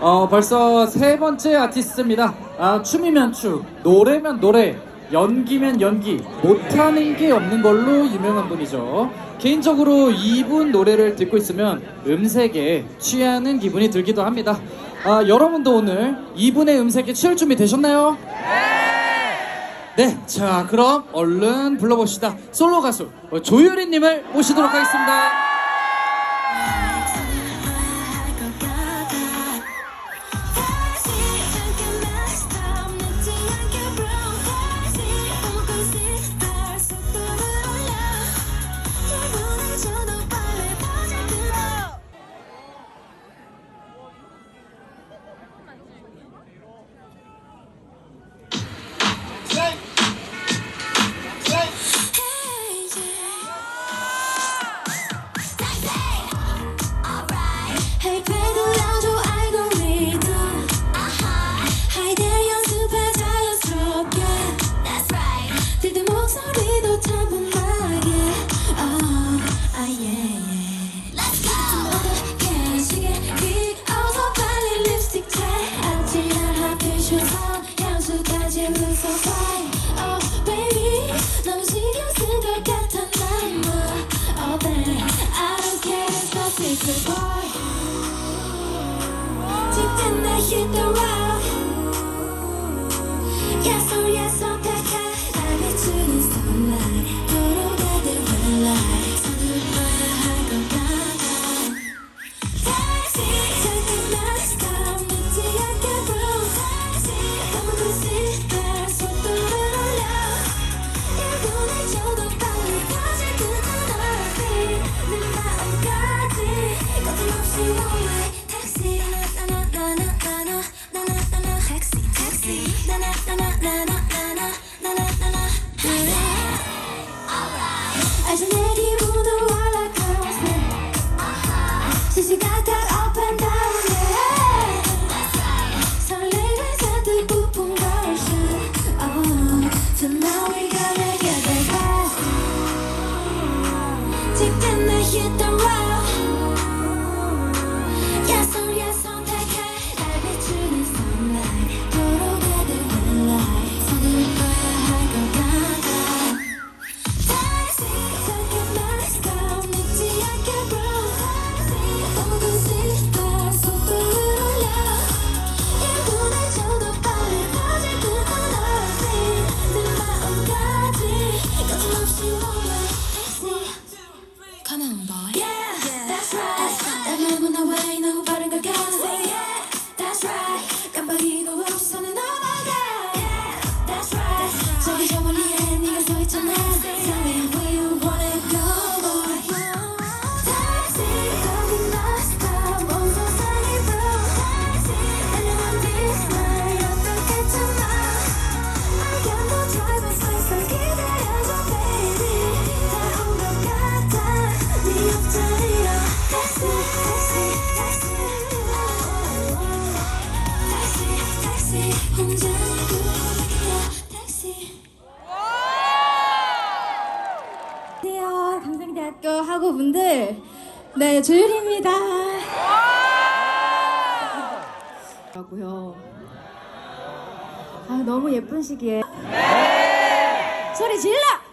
어, 벌써 세 번째 아티스트입니다. 아, 춤이면 춤, 노래면 노래, 연기면 연기, 못하는 게 없는 걸로 유명한 분이죠. 개인적으로 이분 노래를 듣고 있으면 음색에 취하는 기분이 들기도 합니다. 아, 여러분도 오늘 이분의 음색에 취할 준비 되셨나요? 네, 자 그럼 얼른 불러봅시다. 솔로 가수 조유리님을 모시도록 하겠습니다. Deep in the heat, the right. 네, 조율입니다. 라고요. 아, 너무 예쁜 시기에. 네. 소리 질러!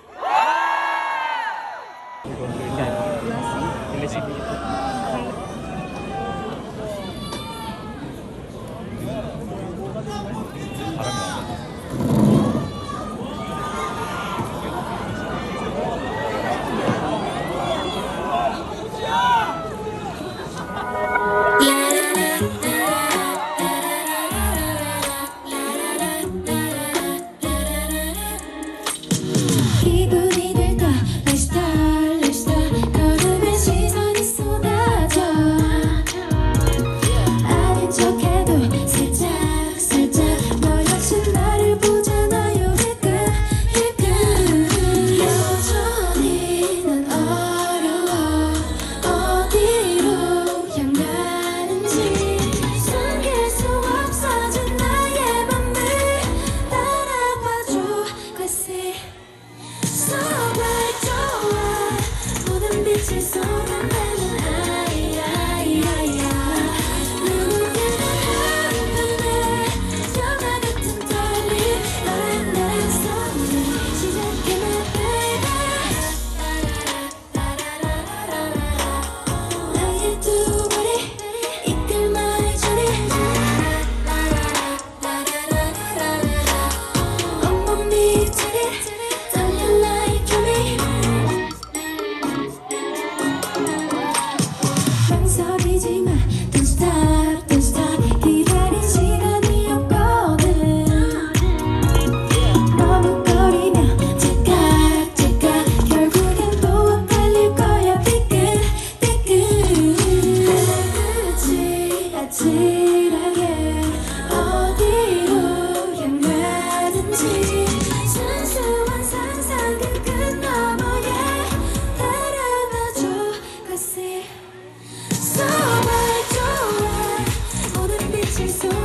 실수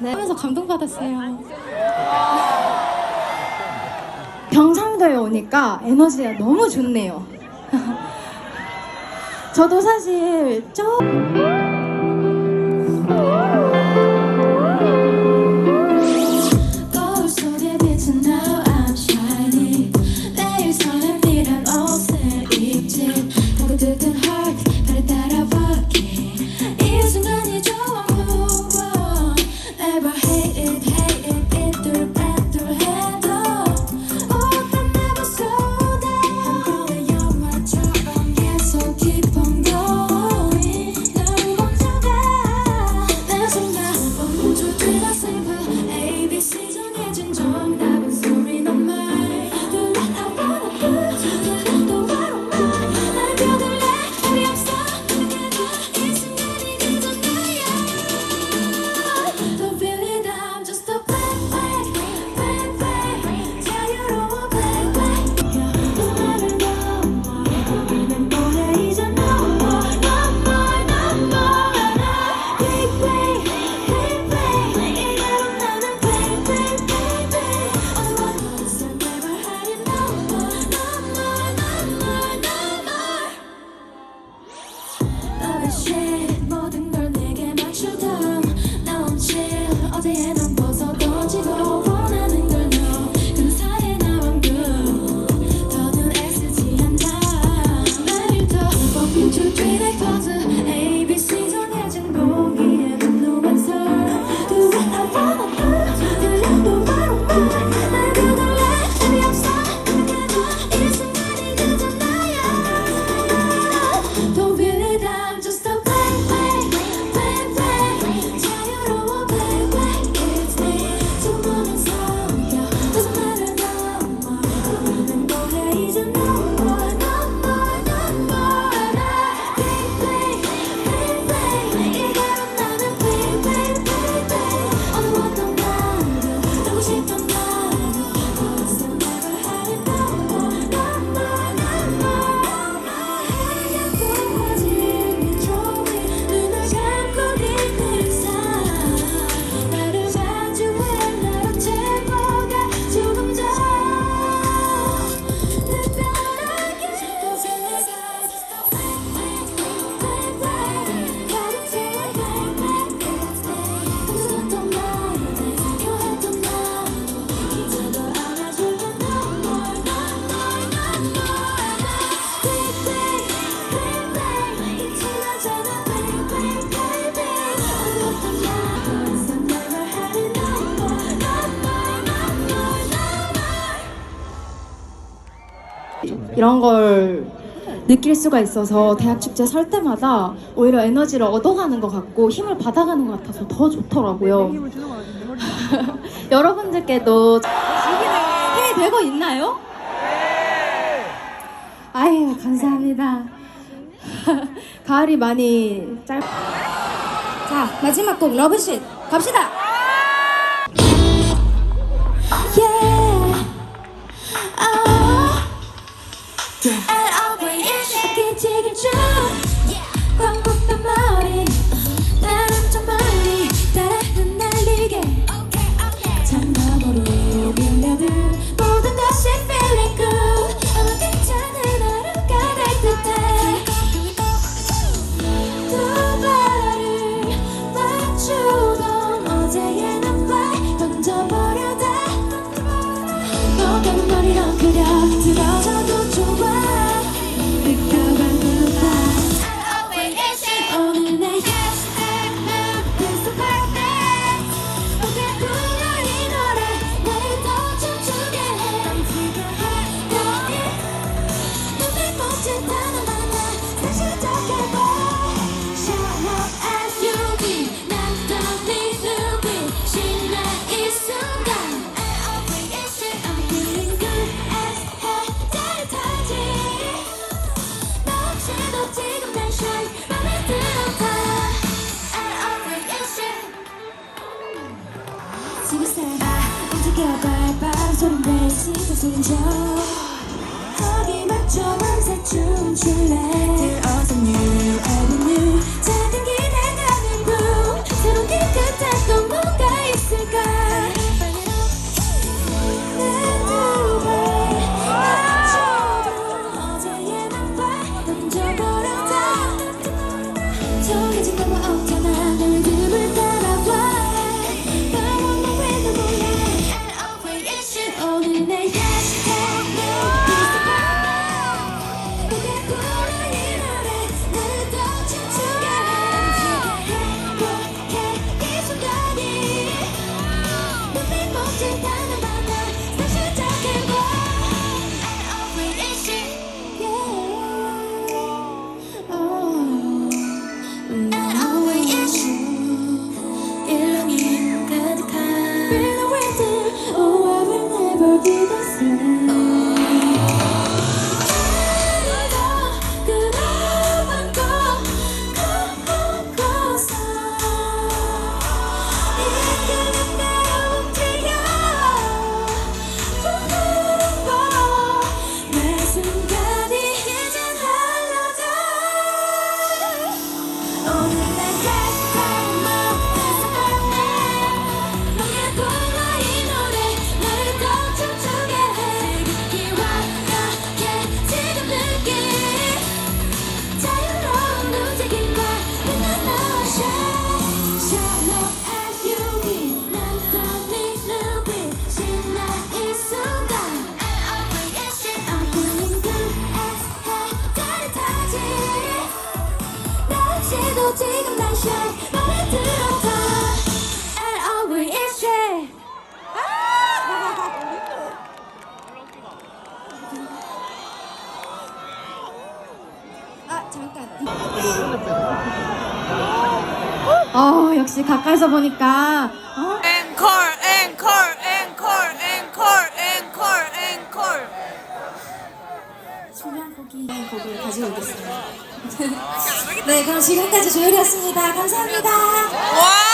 네. 하면서 감동받았어요. 경상도에 오니까 에너지가 너무 좋네요. 저도 사실 좀... 순간 이런 걸 느낄 수가 있어서 대학 축제 설 때마다 오히려 에너지를 얻어가는 것 같고 힘을 받아가는 것 같아서 더 좋더라고요. 네, 여러분들께도 힘이 되고 있나요? 네. 아유 감사합니다. 가을이 많이 짧. 자 마지막 곡 러브쉿 갑시다. Yeah. 어 역시 가까이서 보니까 어? 앵콜 앵콜 앵콜 앵콜 앵콜 앵콜. 소량 고기 네, 곡을 가지고 오겠습니다. 네 그럼 지금까지 조율이었습니다. 감사합니다.